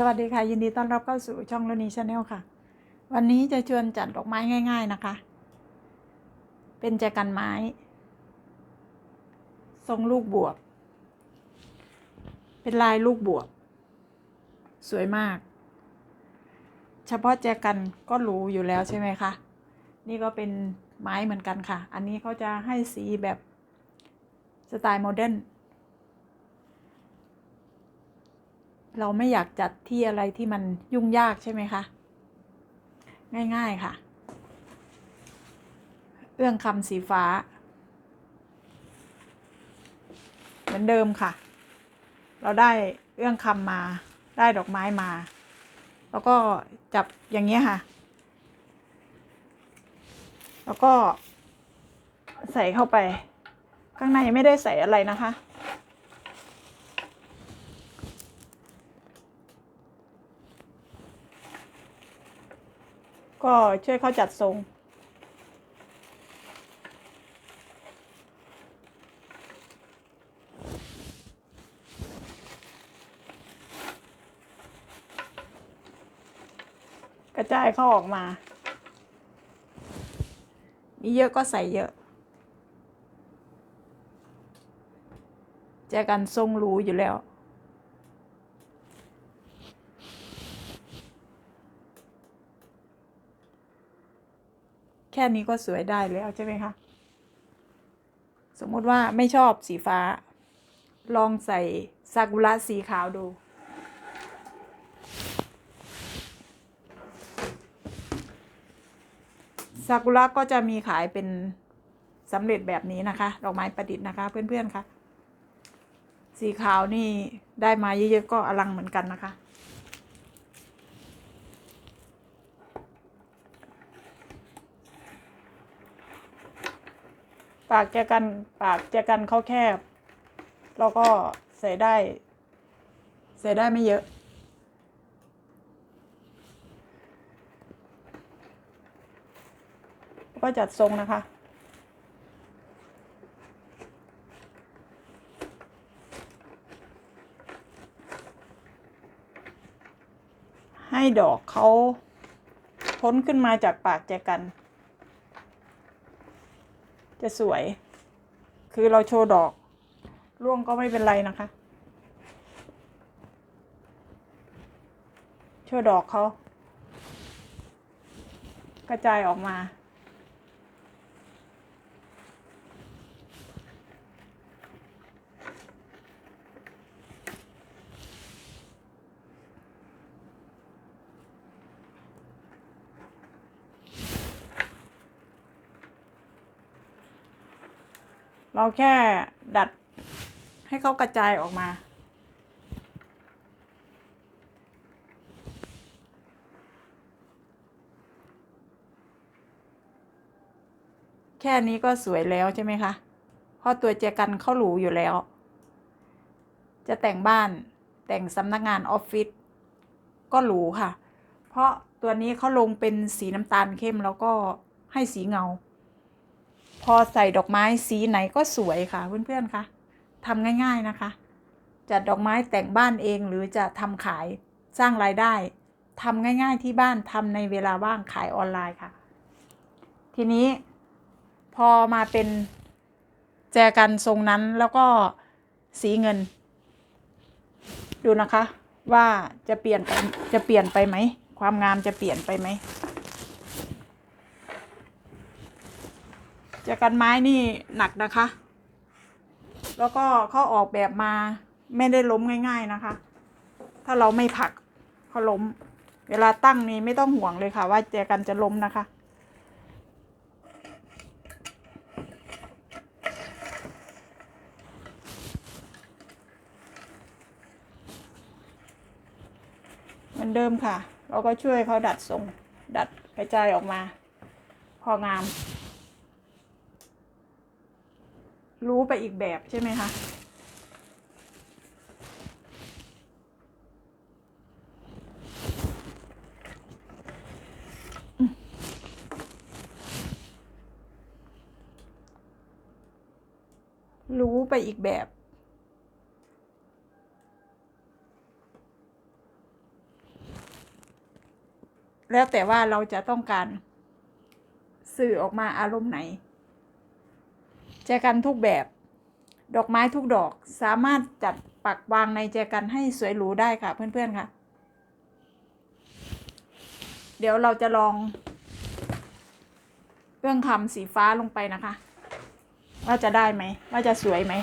สวัสดีค่ะ ยินดีต้อนรับเข้าสู่ช่องโลนีชาแนลค่ะ วันนี้จะชวนจัดดอกไม้ง่าย ๆนะคะ เป็นแจกันไม้ ทรงลูกบวบ เป็นลายลูกบวบ สวยมาก เฉพาะแจกันก็รู้อยู่แล้วใช่ไหมคะนี่ก็เป็นไม้เหมือนกันค่ะ อันนี้เขาจะให้สีแบบสไตล์โมเดิร์น เราไม่อยากจัดที่อะไรที่มันยุ่งยากใช่ไหมคะ ง่ายๆค่ะ เอื้องคำสีฟ้า เหมือนเดิมค่ะ เราได้เอื้องคำมาได้ดอกไม้มา แล้วก็จับอย่างเงี้ค่ะ แล้วก็ใส่เข้าไป ข้างในไม่ได้ใส่อะไรนะคะ ก็ช่วยเขาจัดทรง กระจายเข้าออกมา มีเยอะก็ใส่เยอะแจกันทรงรู้อยู่แล้ว แค่นี้ก็สวยได้แล้วใช่ไหมคะ สมมุติว่าไม่ชอบสีฟ้า ลองใส่ซากุระสีขาวดู ซากุระก็จะมีขายเป็นสำเร็จแบบนี้นะคะ ดอกไม้ประดิษฐ์นะคะ เพื่อนๆคะสีขาวนี่ได้มาเยอะๆก็อลังเหมือนกันนะคะ ปากแจกันปากแจกันเขาแคบ แล้วก็ใส่ได้ ใส่ได้ไม่เยอะ ก็จัดทรงนะคะให้ดอกเขาพ้นขึ้นมาจากปากแจกัน จะสวย คือเราโชว์ดอกร่วงก็ไม่เป็นไรนะคะ โชว์ดอกเขากระจายออกมา เราแค่ดัดให้เขากระจายออกมา แค่นี้ก็สวยแล้วใช่ไหมคะ เพราะตัวเจกันเข้าหรูอยู่แล้ว จะแต่งบ้านแต่งสำนักงานออฟฟิศก็หรูค่ะ เพราะตัวนี้เขาลงเป็นสีน้ำตาลเข้มแล้วก็ให้สีเงา อใส่ดอกไม้สีไหนก็สวยค่ะเพื่อนๆคะทำง่าย ๆนะคะ จัดดอกไม้แต่งบ้านเองหรือจะทำขายสร้างรายได้ทำง่าย ๆที่บ้านทำในเวลาว่างขายออนไลน์ค่ะ ทีนี้พอมาเป็นแจกันทรงนั้นแล้วก็สีเงิน ดูนะคะว่าจะเปลี่ยนจะเปลี่ยนไปไหม ความงามจะเปลี่ยนไปไหม จากันไม้นี่หนักนะคะ แล้วก็เขาออกแบบมาไม่ได้ล้มง่าย ๆนะคะ ถ้าเราไม่ผลักเขาล้ม เวลาตั้งนี่ไม่ต้องห่วงเลยค่ะ ว่าแจกันจะล้มนะคะเหมือนเดิมค่ะ เราก็ช่วยเขาดัดทรง ดัดกระจายออกมา พองาม รู้ไปอีกแบบใช่ไหมคะรู้ไปอีกแบบ แล้วแต่ว่าเราจะต้องการสื่อออกมาอารมณ์ไหน แจกันทุกแบบ ดอกไม้ทุกดอกสามารถจัดปักวางในแจกันให้สวยหรูได้ค่ะเพื่อนๆค่ะ เดี๋ยวเราจะลองเรื่องคำสีฟ้าลงไปนะคะ ว่าจะได้ไหม ว่าจะสวยไหม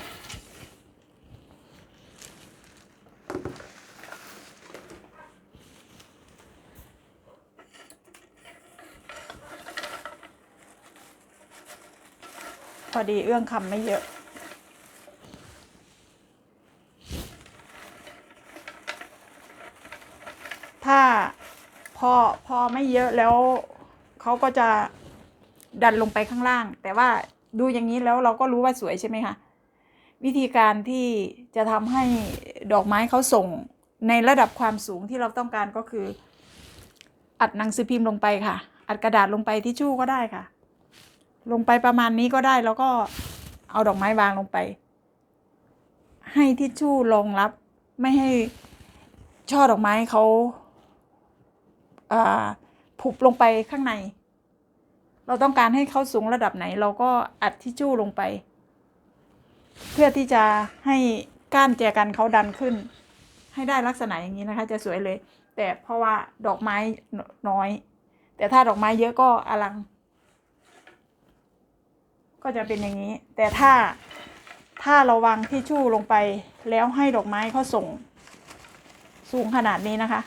พอดีเอื้องคำไม่เยอะ ถ้าพอพอไม่เยอะแล้วเขาก็จะดันลงไปข้างล่าง แต่ว่าดูอย่างนี้แล้วเราก็รู้ว่าสวยใช่ไหมคะวิธีการที่จะทำให้ดอกไม้เขาส่งในระดับความสูงที่เราต้องการก็คือ อัดหนังสือพิมพ์ลงไปค่ะ อัดกระดาษลงไปที่ชู่ก็ได้ค่ะ ลงไปประมาณนี้ก็ได้แล้วก็เอาดอกไม้วางลงไป ให้ทิชชู่รองรับไม่ให้ช่อดอกไม้เขาอ่าผุบลงไปข้างใน เราต้องการให้เขาสูงระดับไหน เราก็อัดทิชชู่ลงไป เพื่อที่จะให้ก้านแจกันเขาดันขึ้น ให้ได้ลักษณะอย่างนี้นะคะ จะสวยเลย แต่เพราะว่าดอกไม้น้อย แต่ถ้าดอกไม้เยอะก็อลัง ก็จะเป็นอย่างนี้ แต่ถ้าถ้าเราวางทิชชู่ลงไปแล้วให้ดอกไม้เขาส่ง สูงขนาดนี้นะคะ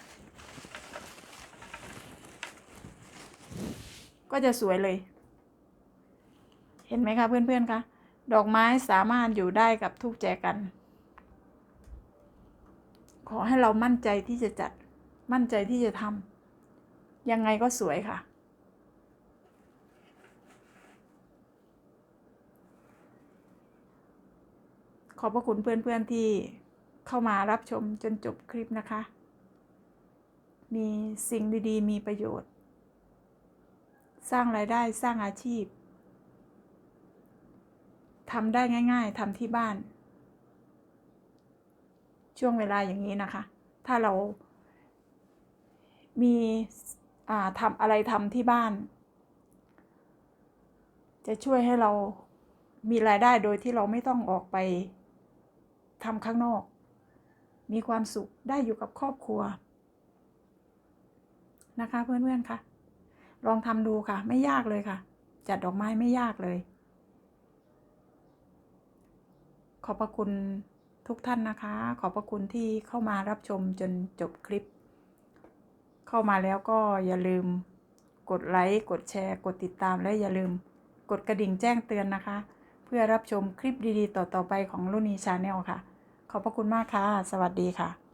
ก็จะสวยเลย เห็นไหมคะเพื่อนๆคะดอกไม้สามารถอยู่ได้กับทุกแจกัน ขอให้เรามั่นใจที่จะจัด มั่นใจที่จะทำยังไงก็สวยค่ะ ขอบพระคุณเพื่อนๆที่เข้ามารับชมจนจบคลิปนะคะ มีสิ่งดีๆ มีประโยชน์ สร้างรายได้สร้างอาชีพทำได้ง่าย ๆทำที่บ้าน ช่วงเวลาอย่างนี้นะคะ ถ้าเรามีทำอะไรทำที่บ้าน จะช่วยให้เรามีรายได้โดยที่เราไม่ต้องออกไป ทำข้างนอก มีความสุขได้อยู่กับครอบครัว นะคะเพื่อนๆค่ะ ลองทำดูค่ะ ไม่ยากเลยค่ะ จัดดอกไม้ไม่ยากเลย ขอบพระคุณทุกท่านนะคะ ขอบพระคุณที่เข้ามารับชมจนจบคลิป เข้ามาแล้วก็อย่าลืมกดไลค์ กดแชร์ กดติดตามและอย่าลืมกดกระดิ่งแจ้งเตือนนะคะ เพื่อรับชมคลิปดีๆ ต่อๆไปของลุนีชาแนลค่ะ ขอบพระคุณมากค่ะ สวัสดีค่ะ